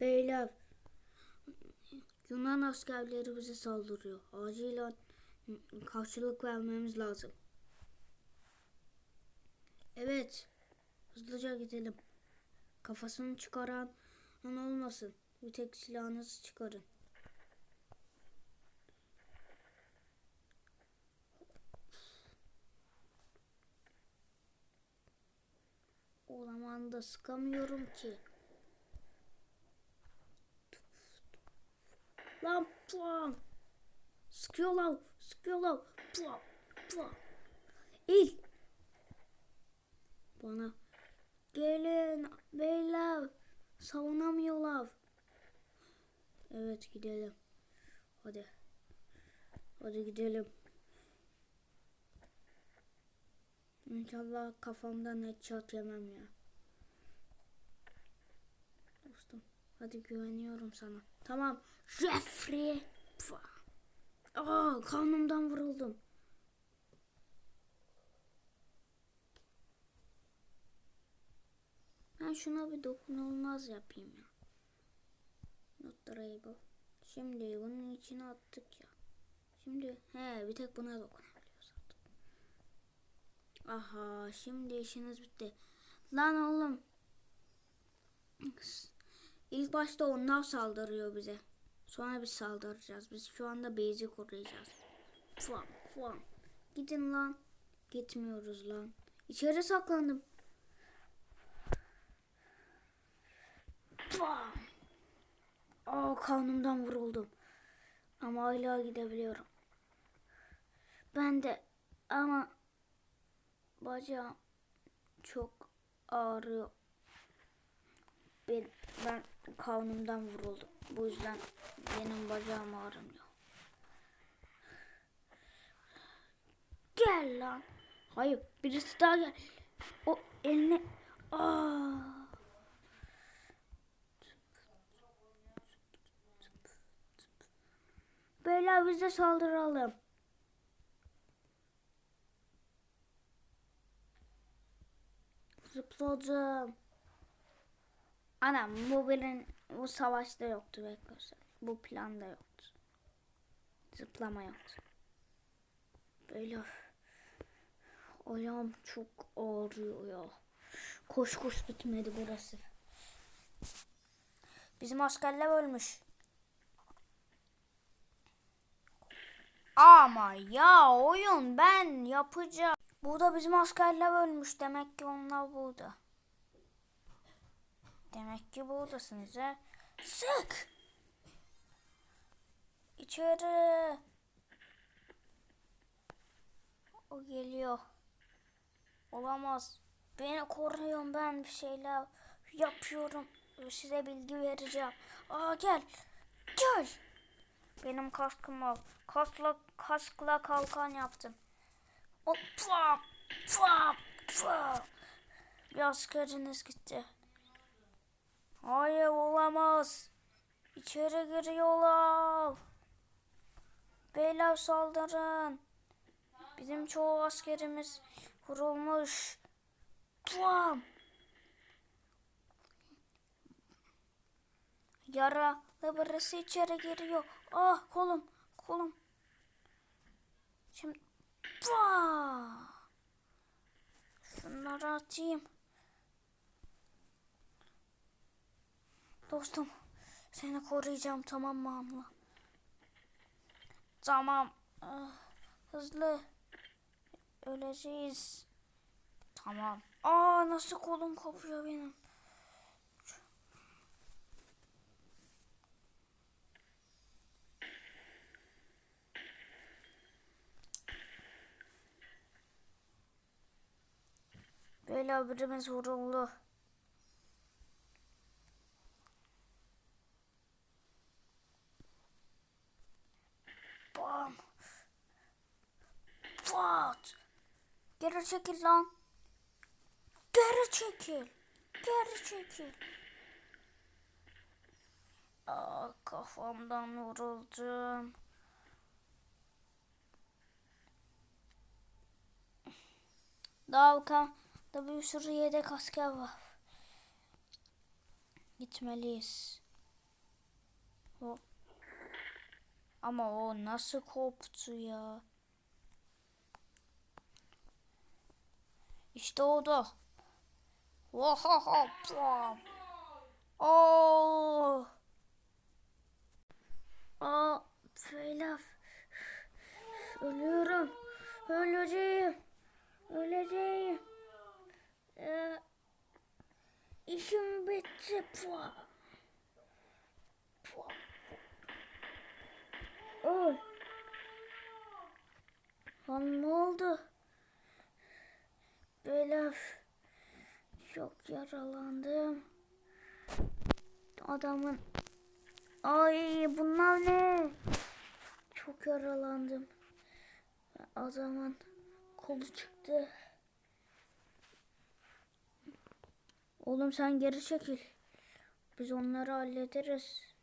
Beyler, Yunan askerleri bize saldırıyor. Acilen karşılık vermemiz lazım. Evet, hızlıca gidelim. Kafasını çıkaran olmasın. Bir tek silahınızı çıkarın. O zaman da sıkamıyorum ki. Lan puan. Sıkıyorlar, sıkıyorlar. Puan, puan. İl. Bana gelin beyler savunamıyorlar. Evet gidelim. Hadi. Hadi gidelim. İnşallah kafamdan headshot yemem ya. Dostum hadi güveniyorum sana. Tamam. Jeffrey. Aa karnımdan vuruldum. Ben şuna bir dokunulmaz yapayım ya. Not able. Şimdi bunun içine attık ya. Şimdi he bir tek buna dokunabiliyoruz artık. Aha şimdi işiniz bitti. Lan oğlum. İlk başta onlar saldırıyor bize. Sonra biz saldıracağız. Biz şu anda base'i koruyacağız. Fuam fuam. Gidin lan. Gitmiyoruz lan. İçeri saklandım. Fuam. Aa karnımdan vuruldum. Ama hala gidebiliyorum. Ben de ama bacağım çok ağrıyor. Ben, ben karnımdan vuruldum. Bu yüzden benim bacağım ağrımıyor. Gel lan. Hayır birisi daha gel. O eline... Aa. Beyler bize saldıralım. Zıpladım. Anam bu birin bu savaşta yoktu bekliyorsun. Bu planda yoktu. Zıplama yoktu. Böyle ayağım çok ağrıyor ya. Koş koş bitmedi burası. Bizim askerler ölmüş. Ama ya oyun ben yapacağım. Burada bizim askerler ölmüş. Demek ki onlar burada. Demek ki buradasınız ha. Sık. İçeri. O geliyor. Olamaz. Beni koruyorum ben bir şeyler yapıyorum. Size bilgi vereceğim. Aa gel. Gel. Benim kaskım var. Kaskla, kaskla kalkan yaptım. O pam, pam, pam. Bir askeriniz gitti. Hayır olamaz. İçeri giriyorlar. Beyler saldırın. Bizim çoğu askerimiz vurulmuş. Pam. Yaralı birisi içeri giriyor. Ah kolum, kolum. Şimdi Pah! Şunları atayım. Dostum seni koruyacağım tamam mı Anla? Tamam. Ah, hızlı. Öleceğiz. Tamam. Aa nasıl kolum kopuyor benim. Böyle birimiz vuruldu. Geri çekil lan. Geri çekil. Geri çekil. Aa, kafamdan vuruldum. Daha da bir sürü yedek asker var. Gitmeliyiz. Hop. Ama o nasıl koptu ya? İşte o da. Oha pam. Oh. Aa, Feylaf. Ölüyorum. Öleceğim. Öleceğim. Ee, işim bitti. Pua. Pua. Öl. Lan ne oldu? Belaf. Çok yaralandım. Adamın Ay bunlar ne? Çok yaralandım. Adamın kolu çıktı. Oğlum sen geri çekil. Biz onları hallederiz.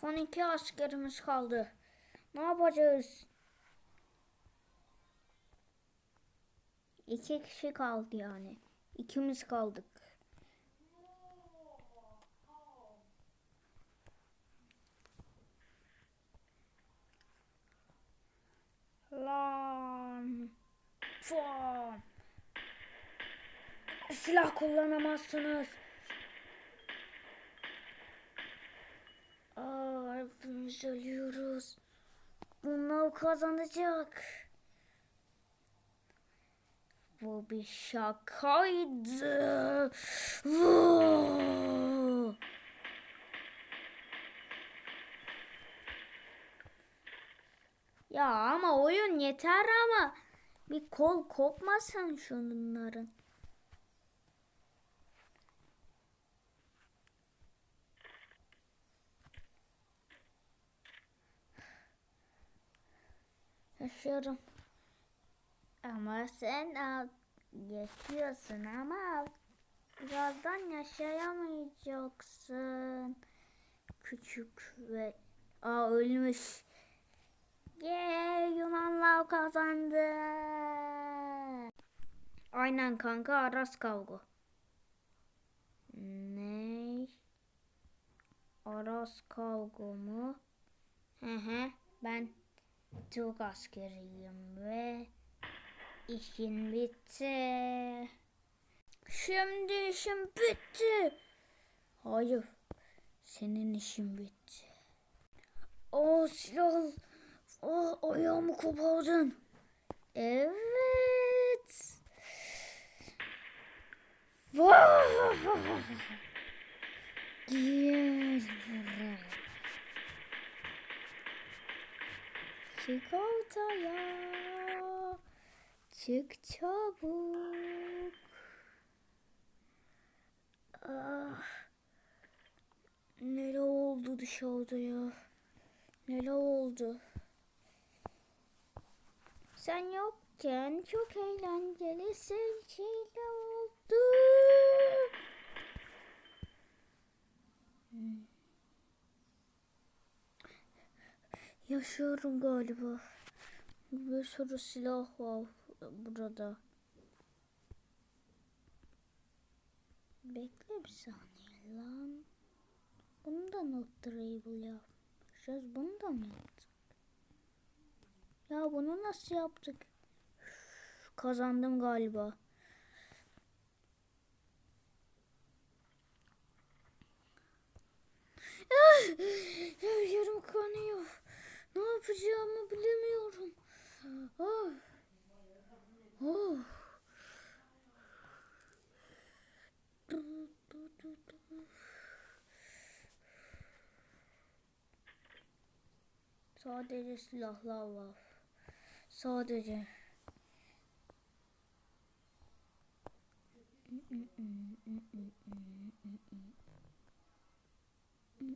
Son iki askerimiz kaldı. Ne yapacağız? İki kişi kaldı yani. İkimiz kaldık. Lan. Fam. Silah kullanamazsınız. Aa, ölüyoruz. Bunlar kazanacak. Bu bir şakaydı. Ya ama oyun yeter ama bir kol kopmasın şunların. Yaşıyorum. Ama sen al, yaşıyorsun ama birazdan yaşayamayacaksın. Küçük ve Aa ölmüş. Yeee Yunanlar kazandı. Aynen kanka Aras kavga. Ne? Aras kavga mı? Hı hı ben Türk askeriyim ve işin bitti. Şimdi işim bitti. Hayır. Senin işin bitti. O silah. O ayağımı kopardın. Evet. Gel buraya. Çık ortaya. Çık çabuk. Ah. Neler oldu dışarıda ya? Neler oldu? Sen yokken çok eğlenceli şeyler oldu. Hmm. Yaşıyorum galiba. Bir sürü silah var burada. Bekle bir saniye lan. Bunu da not dribble yapmışız. Bunu da mı yaptık? Ya bunu nasıl yaptık? Kazandım galiba. Yarım kanıyor. Ne yapacağımı bilemiyorum. Oh. Oh. Sadece silahlar var. Sadece. Mm-mm-mm-mm-mm-mm.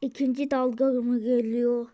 İkinci dalga mı geliyor?